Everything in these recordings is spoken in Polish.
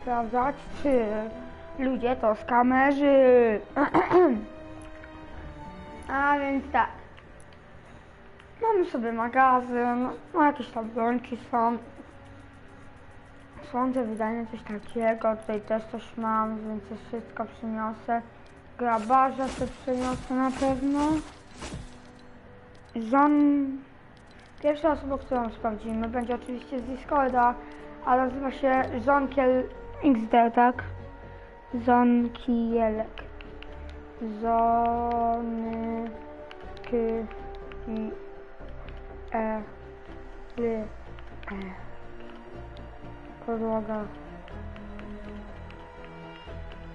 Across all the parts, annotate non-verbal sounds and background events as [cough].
sprawdzać, czy ludzie to skamerzy. [clears throat] A więc tak. Mamy sobie magazyn, no jakieś tam brońki są. Słońce wydanie coś takiego, tutaj też coś mam, więc wszystko przyniosę. Grabarza sobie przyniosę na pewno. Żon... Pierwsza osoba, którą sprawdzimy, będzie oczywiście z Discorda, a nazywa się Zonkiel XD, tak? Zonkielek. Zony... K... I... E... L... E... Podłoga.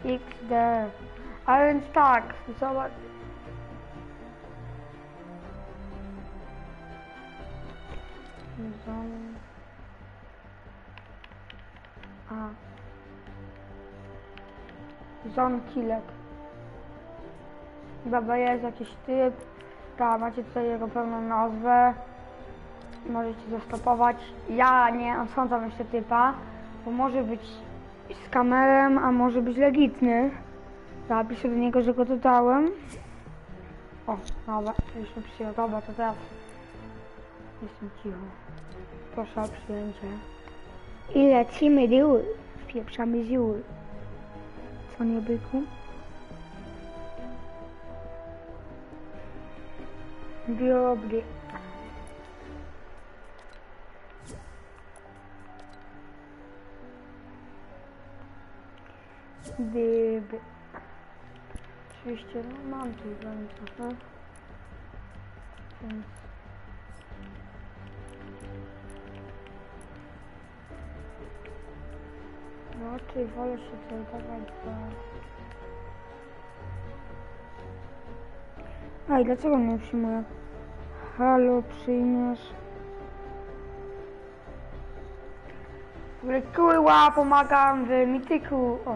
XD. A więc tak, zobacz. Zonkilek. Chyba jest jakiś typ. Tak, macie tutaj jego pełną nazwę. Możecie zastopować. Ja nie osądzam jeszcze typa, bo może być z kamerem, a może być legitny. Zapiszę do niego, że go dodałem. O, dobra, już mi przyjął. Dobra, to teraz jestem cicho. Proszę o przyjęcie. I lecimy dół. Wpieprzamy ziół. Co nie byku? Dobry. Dyby. Oczywiście, no mam tu trochę. Więc... No, czy wolę się zajmować za... A i dlaczego mnie przyjmuje? Halo, przyjmiesz? Kurwa, pomagam w mityku. O,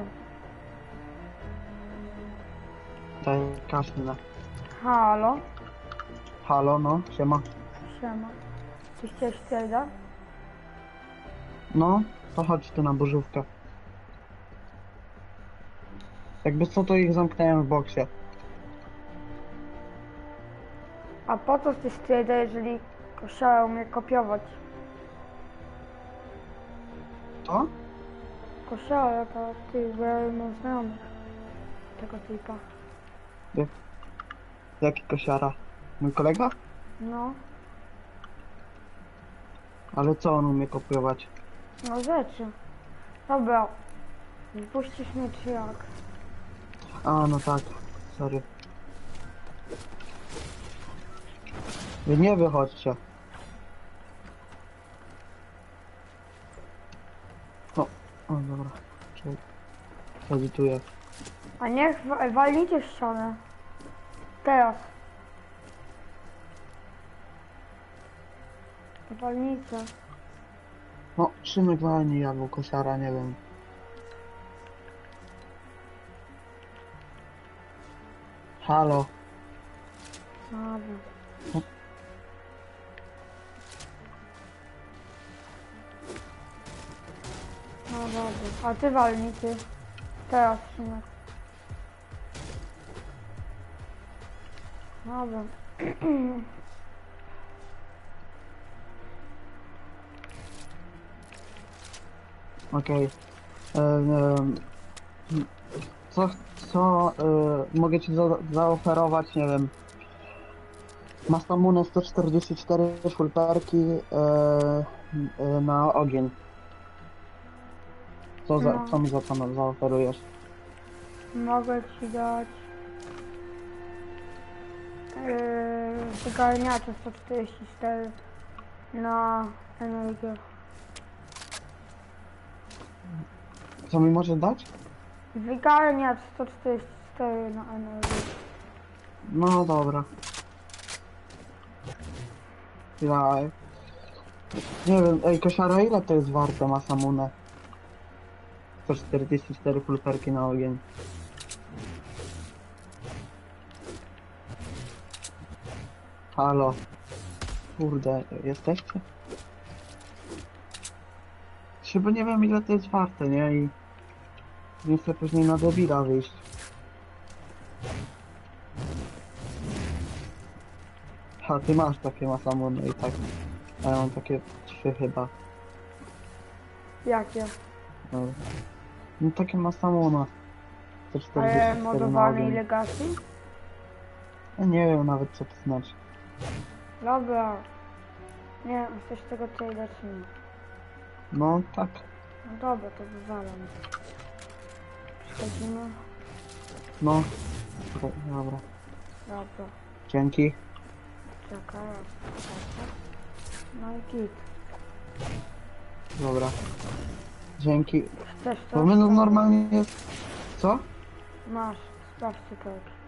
Daj kaszle. halo, Halo, no, siema. siema. Czy chciałeś trade'a? No, to chodź tu na burzówkę. Jakby co, to ich zamknąłem w boksie. A po co ty trade'a, jeżeli chciał mnie kopiować? Co? Kościoła to ty, bo ja mam znajomych tego typa. Jaki kosiara? Mój kolega? No, Ale co on umie kopiować? no rzeczy. Dobra, wypuścisz mnie czy jak? A, no tak, sorry. Wy nie wychodźcie. O, o dobra. Czekaj. Edytuję. A niech wa- walnijcie w ścianę. Teraz. Walnijcie. No, Szymek walni albo kosiara, nie wiem. Halo. No dobra, a ty walnij ty. Teraz Szymek. Dobra. Okej. E, em, Co, co e, mogę ci za, zaoferować, nie wiem. Masamunę 144 szulperki e, e, na ogień. Co, za, No. co mi za to zaoferujesz? Mogę ci dać yy, wygarniacze 144 na energię. Co mi możesz dać? Wygarniacz 144 na energię. No dobra. Ja... Nie wiem, ej kosiara ile to jest warte Masamunę? 144 fulperki na ogień. Halo. Kurde, jesteście? Chyba nie wiem ile to jest warte, nie? I Nie chcę później na debila wyjść. A ty masz takie masamony i tak. A ja mam takie trzy chyba. Jakie? No, no takie masamona. Ale 144 na modowany i legacy? Ja nie wiem nawet co to znaczy. Dobra. Nie, coś tego co lecimy. No tak. No dobra, to wywalam. Przechodzimy. No. Dobra, Dobra. Dobra. Dzięki. Czekaj, czekaj. No i git. Dobra. Dzięki. Chcesz coś? Bo my no normalnie jest... Co? Masz, sprawdź cyferki.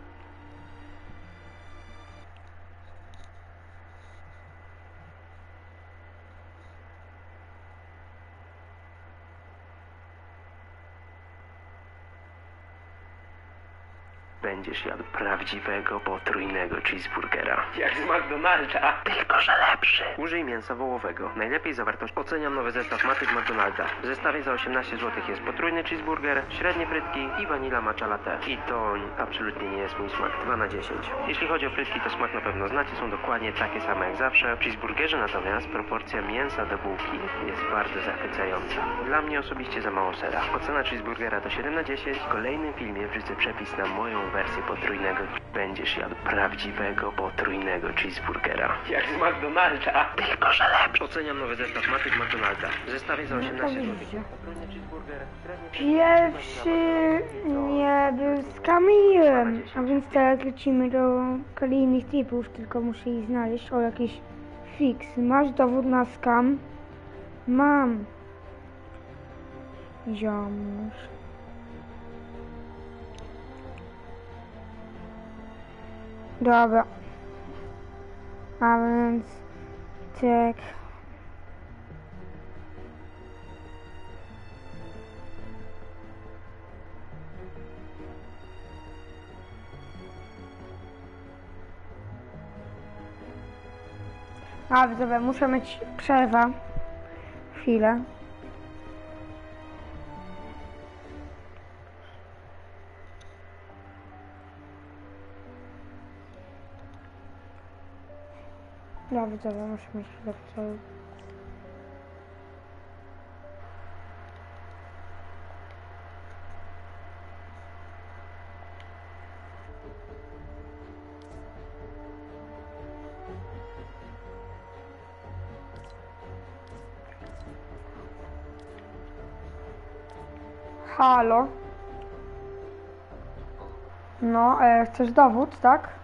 Będziesz jadł prawdziwego potrójnego cheeseburgera. Jak z McDonalda. Tylko, że lepszy. Użyj mięsa wołowego. Najlepiej zawartość. Oceniam nowy zestaw maty z McDonalda. W zestawie za 18 zł jest potrójny cheeseburger, średnie frytki i vanilla matcha latte. I to absolutnie nie jest mój smak. 2 na 10. Jeśli chodzi o frytki, to smak na pewno znacie. Są dokładnie takie same jak zawsze. W cheeseburgerze natomiast proporcja mięsa do bułki jest bardzo zachwycająca. Dla mnie osobiście za mało sera. Ocena cheeseburgera to 7 na 10. W kolejnym filmie wrzucę przepis na moją wersję potrójnego. Będziesz jadł prawdziwego potrójnego cheeseburgera. Jak z McDonalda. Tylko, że lepszy. Oceniam nowy zestaw maty z McDonalda. W zestawie za 18 zł. widzicie. Potrójny cheeseburger, średnie Pierwszy nie był z Kamilem, a więc teraz lecimy do kolejnych typów, tylko muszę ich znaleźć. O, jakiś fix. Masz dowód na skam? Mam. Ziomuś. Dobra. A więc... Tak. A, dobra, muszę mieć przerwę. Chwilę. Dobra, dobra, muszę mieć chwilę przerwy. Halo? No, e, chcesz dowód, tak?